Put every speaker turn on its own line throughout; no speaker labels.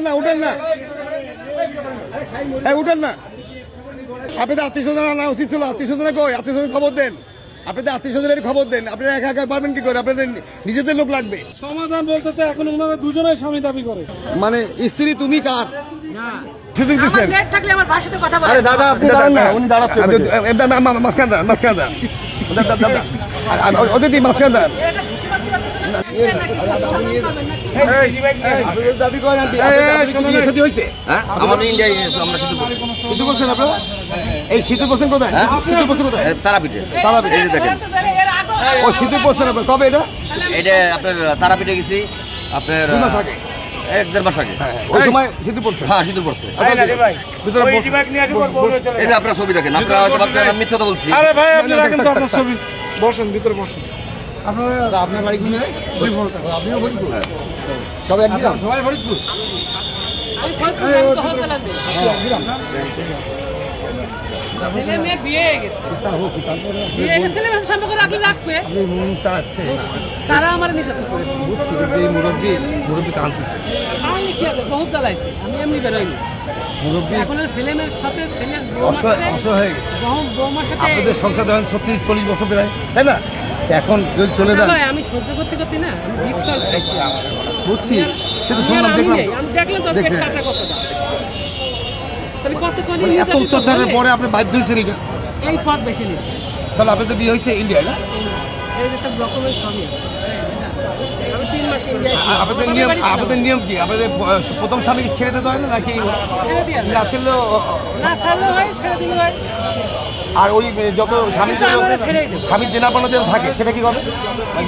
না উঠেন না এই উঠেন আত্মীয় স্বজন আনা উচিত ছিল আত্মীয় স্বজনে কই আত্মীয় স্বজন খবর দেন আপনাদের আত্মীয় স্বজনের খবর দেন আপনারা একা একা পারবেন কি করে আপনাদের নিজেদের লোক লাগবে
সমাধান বলতে তো এখন ওনারা দুজনেই স্বামী দাবি করে।
মানে স্ত্রী তুমি কার? সুযোগ দিচ্ছেন
নেট থাকলে আমার ভাষাতে কথা বলে
আরে দাদা আপনি দাঁড়ান না। উনি মাঝখান দাঁড়ান মাঝখান দাঁড়ান। মাঝখান দাঁড়ান।
এটা
হ্যাঁ
আপনারা? এই সিদ্ধু বলছেন কোথায়? সিদ্ধু বলছেন কোথায়?
তারাপীঠে।
কবে এটা?
আপনার গেছি। আপনার এক দেড় মাস আগে।
ওই সময় সিদ্ধু বলছেন
হ্যাঁ সিঁদুর পড়ছে। এই যে আপনার ছবি দেখেন আপনারা হয়তো ভাবছেন আমি মিথ্যা কথা বলছি।
আরে ভাই আপনি
না, না,
রাখেন তো আপনার ছবি বসেন ভিতরে বসেন। আপনারা
আপনার বাড়ি ঘুরে আপনিও ফরিদপুর? এক সবাই ফরিদপুর।
আমি ফরিদপুর তো হোস্টেলে আসবে। ছেলে মেয়ে বিয়ে হয়ে গেছে। বিয়ে হয়ে গেছে ছেলে মেয়ের সম্পর্ক রাখলে রাখবে। তারা আমার নির্যাতন করেছে।
এই মুরব্বী মুরব্বী টানতেছে
আমি কি হবে বহুত জ্বালাইছে। আমি এমনি বেরোইনি
মুরব্বী
এখন ছেলে মেয়ের সাথে ছেলে
অসহায় হয়ে গেছে।
বৌমার সাথে
আপনাদের সংসার ধরেন ছত্রিশ চল্লিশ বছর প্রায় তাই না? এখন যদি চলে যান
আমি সহ্য করতে করতে না আমি
বুঝছি। সেটা শুনলাম
আমি
দেখলাম।
দেখলাম তো কতটা।
এত অত্যাচারের পরে আপনি বাধ্য হয়েছেন এটা
এই পথ বেছে নিন
তাহলে আপনাদের বিয়ে হয়েছে ইন্ডিয়ায় না?
স্বামী
আপনাদের নিয়ম আপনাদের নিয়ম কি? আপনাদের প্রথম স্বামীকে ছেড়ে দিতে হয় না নাকি
না
আর ওই যত
আমরা
স্বামীর দেনাপানা যেন থাকে সেটা কি হবে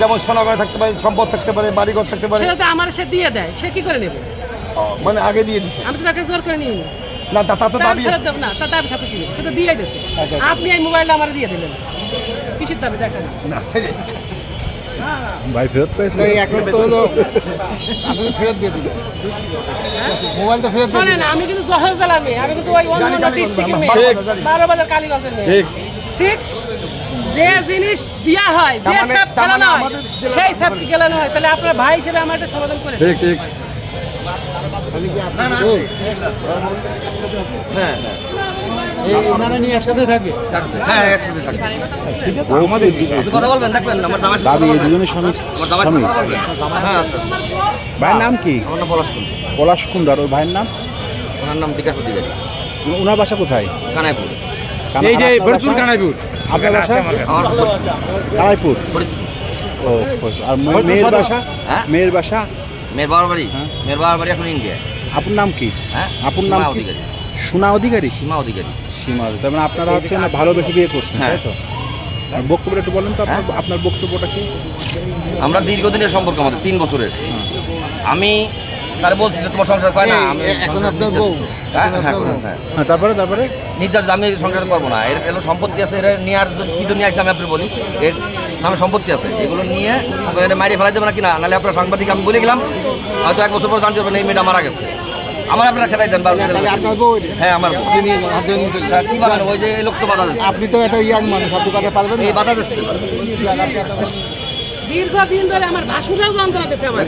যেমন সোনাগড়ে থাকতে পারে সম্পদ থাকতে পারে বাড়িঘর থাকতে পারে।
আমার সে দিয়ে দেয় সে কি করে নেবে?
মানে আগে দিয়ে দিছে।
আমি তো তাকে জোর করে নিই না
তা তা তো দাবি আছে।
না তার দাবি থাকবে কি? সেটা দিয়ে দিয়েছে।
আচ্ছা।
আপনি এই মোবাইলটা আমার দিয়ে দিলেন। কিসের দাবি? দেখেন।
না
ভাই ফেরত পেয়েছে
এখন তো হলো আপনি ফেরত দিয়ে দিবেন মোবাইল তো ফেরত দিয়ে
শোনেন আমি কিন্তু জহর জেলার মেয়ে আমি কিন্তু ওই অন্য ডিস্ট্রিক্টের মেয়ে বারো বাজার কালীগঞ্জের মেয়ে।
ঠিক।
ঠিক? যে জিনিস দেওয়া হয় যে
মানে-
সাপ
মানে
খেলানো হয় সেই সাপ খেলানো হয়। তাহলে আপনার ভাই হিসেবে আমার একটা সমাধান করে
ঠিক ঠিক।
হ্যাঁ হ্যাঁ। একসাথে থাকবে? আপনি কথা বলবেন দেখবেন আমার দামের
দাবি এই দুজনের স্বামী
আমার দামের সাথে কথা বলবেন। হ্যাঁ আচ্ছা
ভাইয়ের নাম কি?
আমার নাম পলাশ কুন্ডু।
পলাশ কুন্ডার ওর ভাইয়ের নাম?
ওনার নাম বিকাশ অধিকারী।
উন- উনার বাসা কোথায়?
কানাইপুর।
এই যে ফরিদপুর কানাইপুর। আপনার বাসা? কানাইপুর। ও আর মেয়ের বাসা?
হ্যাঁ।
মেয়ের বাসা?
মেয়ের বাবার বাড়ি?
হ্যাঁ।
মেয়ের বাবার বাড়ি এখন ইন্ডিয়া।
আপুর নাম কি?
হ্যাঁ?
আপুর নাম কি?
অধিকারী।
সোনা অধিকারী?
সীমা অধিকারী।
সীমা। তার মানে আপনারা হচ্ছে না ভালোবেসে বিয়ে করছেন
হ্যাঁ।
তাই তো? আর বক্তব্যটা একটু বলেন তো আপনার আপনার বক্তব্যটা কি?
আমরা দীর্ঘদিনের সম্পর্ক আমাদের তিন বছরের। আমি তার বলছি যে তোমার সংসার হয় না আমি
এখন
সংসার
আপনার বউ?
হ্যাঁ হ্যাঁ হ্যাঁ।
হ্যাঁ তারপরে তারপরে?
নির্যাতন আমি সংসার করব না। এর সম্পত্তি আছে এর নেওয়ার জন্য কি জন্য আছে আমি আপনি বলি? এর নামে সম্পত্তি আছে। এগুলো নিয়ে আপনার এটা মারিয়ে ফেলাই দেবে না কিনা নাহলে আপনার সাংবাদিক আমি বলে গেলাম হয়তো এক বছর পর জানতে পারবেন এই মেয়েটা মারা গেছে। আমার আপনারা খেতাই দেন
এটা?
হ্যাঁ আমার
যান।
কি পাবেন ওই যে লোক তো বাধা দিচ্ছে।
আপনি তো একটা ইয়াং মানুষ আপনি কথা পারবেন
এই বাধা দিচ্ছে।
দীর্ঘদিন ধরে আমার ভাসুরাও যন্ত্রণা দিচ্ছে আমার।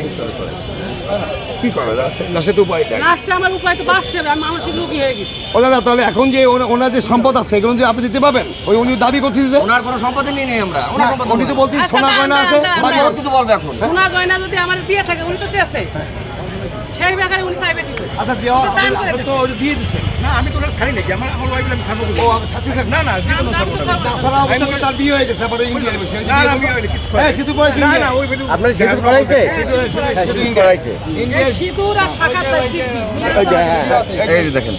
কি করা যাচ্ছে না উপায়
লাস্টে আমার উপায় তো বাঁচতে হবে আমি মানসিক রোগী হয়ে গেছি।
ও দাদা তাহলে এখন যে ওনার যে সম্পদ আছে এগুলো যে আপনি দিতে পাবেন ওই উনি দাবি করতেছে যে
ওনার কোনো সম্পত্তি নিয়ে নেই আমরা। ওনার সম্পত্তি
উনি তো
বলতে
আচ্ছা,
সোনা গয়না আছে বাড়ি
কিছু বলবে এখন।
সোনা গয়না যদি আমার দিয়ে থাকে উনি তো দিয়েছে। সেই ব্যাপারে উনি চাইবে কি
আচ্ছা দেওয়া আপনি তো দিয়ে দিচ্ছেন
না আমি তো ওটা ছাড়ি নাকি আমার আমার ওয়াইফ আমি ছাড়বো
ও আপনি ছাড়তেছেন
না না জীবনও
দাম
ছাড়বো না।
তাছাড়া তো তার বিয়ে হয়ে গেছে আবার ইন্ডিয়া বসে।
না না বিয়ে হয়নি, কিচ্ছু
হ্যাঁ
হয়নি।
করেছে
না না ওই
আপনার সিঁদুর করাইছে
শুধু করাইছে ইন্ডিয়া
সিঁদুর আর শাখার দাগ দিবি।
এই যে দেখেন।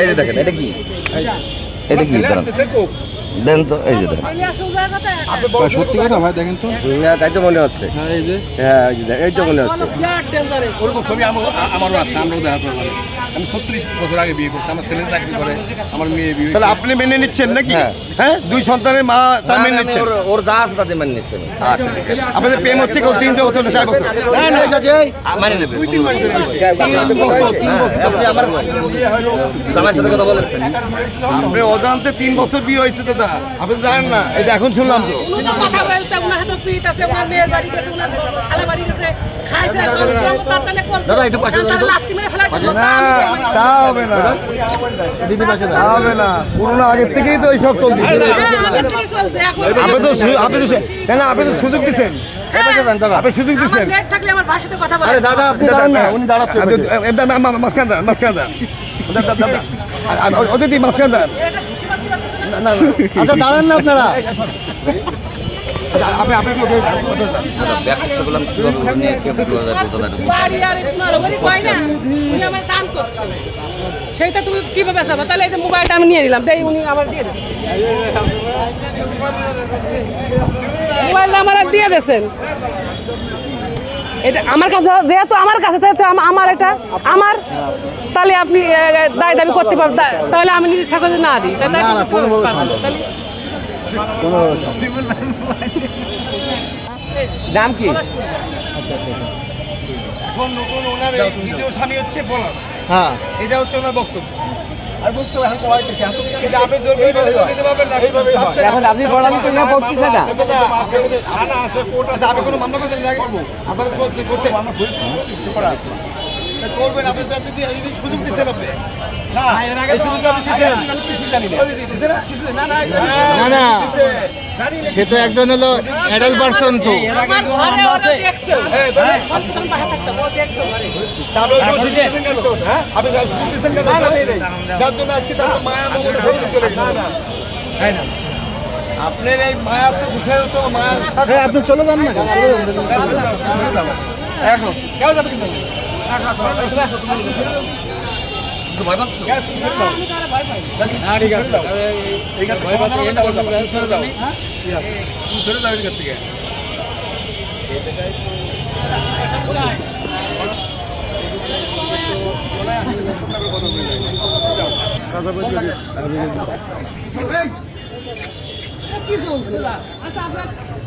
এই যে দেখেন এটা কি? এটা কি? দাঁড়ান। দেন তো এই যে
সত্যি কথা ভাই দেখেন তো।
তাই তো মনে হচ্ছে।
হ্যাঁ এই যে।
হ্যাঁ এই যে এই তো মনে হচ্ছে।
ওরকম ছবি আমারও আছে আমরাও দেখা করব আমি ছত্রিশ বছর আগে বিয়ে করছি আমার ছেলে চাকরি করে আমার মেয়ে বিয়ে
তাহলে আপনি মেনে নিচ্ছেন নাকি?
হ্যাঁ।
হ্যাঁ? দুই সন্তানের মা তা
না,
মেনে নিচ্ছেন?
ওর- যা আছে তাতে মানে নিচ্ছে। আমি।
আচ্ছা। আপনাদের প্রেম হচ্ছে কেউ তিন বছর না চার বছর?
মানে নেবে।
দুই তিন মাস ধরে হয়েছে।
হ্যাঁ, আপনি আমার সাথে কথা বলেন।
আপনি অজান্তে তিন বছর বিয়ে হয়েছে দাদা। আপনি জানেন না। এই এখন শুনলাম তো।
কথা বলতে ওনার হাতে পিঠ আছে ওনার মেয়ের বাড়ি গেছে ওনার শালা বাড়ি গেছে খাইছে দাদা একটু পাশে
না হবে না। তা হবে না। পুরোনো আগের থেকেই তো এইসব
চলছে।
আপনি তো আপনি তো সু- না, না আপনি তো সুযোগ দিচ্ছেন আপনি সুযোগ দিচ্ছেন
পেট থাকলে আমার ভাষাতে কথা বলে।
দাদা আপনি দাঁড়ান না। উনি দাঁড়াচ্ছেন মাঝখান দাঁড়ান দাঁড়ান। আর- আর দাঁড়ান।
এটা না।
আচ্ছা দাঁড়ান না আপনারা।
সেইটা তুমি কীভাবে চাবো তাহলে এই যে মোবাইলটা আমি নিয়ে নিলাম দেই উনি আবার দিয়ে দিন। মোবাইলটা আমার দিয়ে দিয়েছেন। এটা আমার কাছে যেহেতু আমার কাছে আমার এটা আমার তাহলে আপনি দায় দাবি করতে পারবেন। তাহলে আমি নিজের সাথে না দিই। তাহলে।
নাম কি?
হ্যাঁ।
এটা হচ্ছে ওনার বক্তব্য।
এখন
আপনি জোর করে না।
আপনি না
আচ্ছা, আপনি কোনো মামলা করছে করবেন আপনি তো এত সুযোগ দিচ্ছেন আপনি।
না, এর আগে
এই আপনি দিচ্ছেন।
আগে কিছু জানি না।
হ্যাঁ।
সে তো একজন হলো অ্যাডাল্ট পারসন তো
হ্যাঁ, যার জন্য আজকে তার তো মায়া মমতা সব চলে গেছে। আপনার এই মায়া তো বিষয় তো মায়ার
আপনি চলে যান না
কেন যাবে কিন্তু?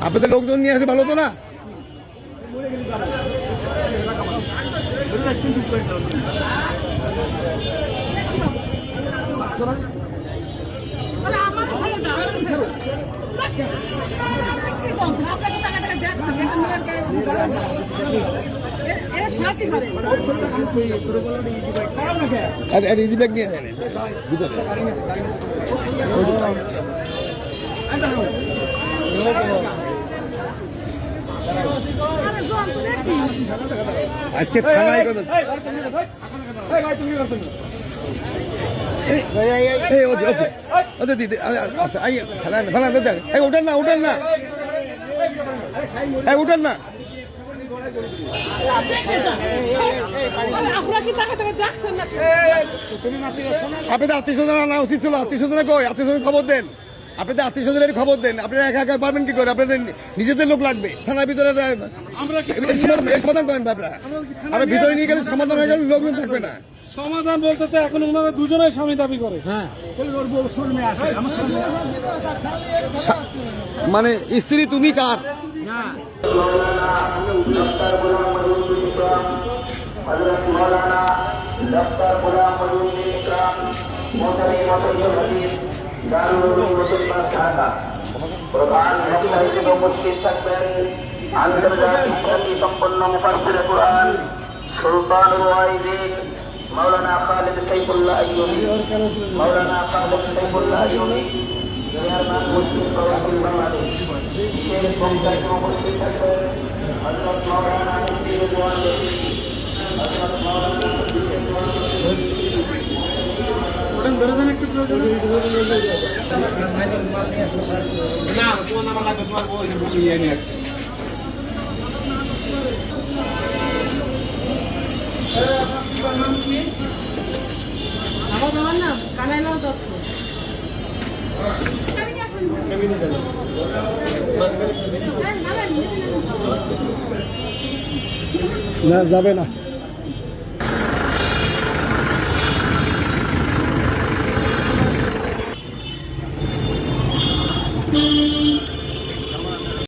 আপনাদের লোকজন নিয়ে আসে ভালো তো না
মানে আমার ছেলে দাও আপনাকে টাকা টাকা দেখছে এটা মেয়ের গায়ে এরা সাথী করে
আর আর ইজি আজকে থানায় করবেন এই ওদি ওদি ওদি দিদি আচ্ছা আই ফেলান ফেলান দাদা এই উঠান না উঠান না। এই উঠান না।
আপনারা কি টাকা টাকা দেখছেন না
আপনি তো আত্মীয় স্বজন আনা উচিত ছিল আত্মীয় স্বজনে কই? আত্মীয় স্বজন খবর দেন। আপনি তো আত্মীয় স্বজনের খবর দেন। আপনারা একা একা পারবেন কি করে? আপনাদের নিজেদের লোক লাগবে। থানার ভিতরে
আমরা
সমাধান করেন আপনারা। আপনি ভিতরে নিয়ে গেলে সমাধান হয়ে গেলে লোকজন থাকবে না।
সমাধান বলতে তো এখন ওনারা দুজনেই স্বামী দাবি করে। হ্যাঁ।
মানে স্ত্রী তুমি কার?
darul kutub masyarakat. Perubahan kita dari Al-Ghazali Kami sempurna mufassir Sultan Maulana Khalid Saifullah Ayyubi Maulana Khalid Saifullah Ayyubi Biarlah muslim kawasan Bangladesh Syekh dari
না, তোমার নাম লাগবে, তোমার বউ এসে নিয়ে নিয়ে
আমার বাবার নাম? কানাইলাল দত্ত।
না যাবে না। You.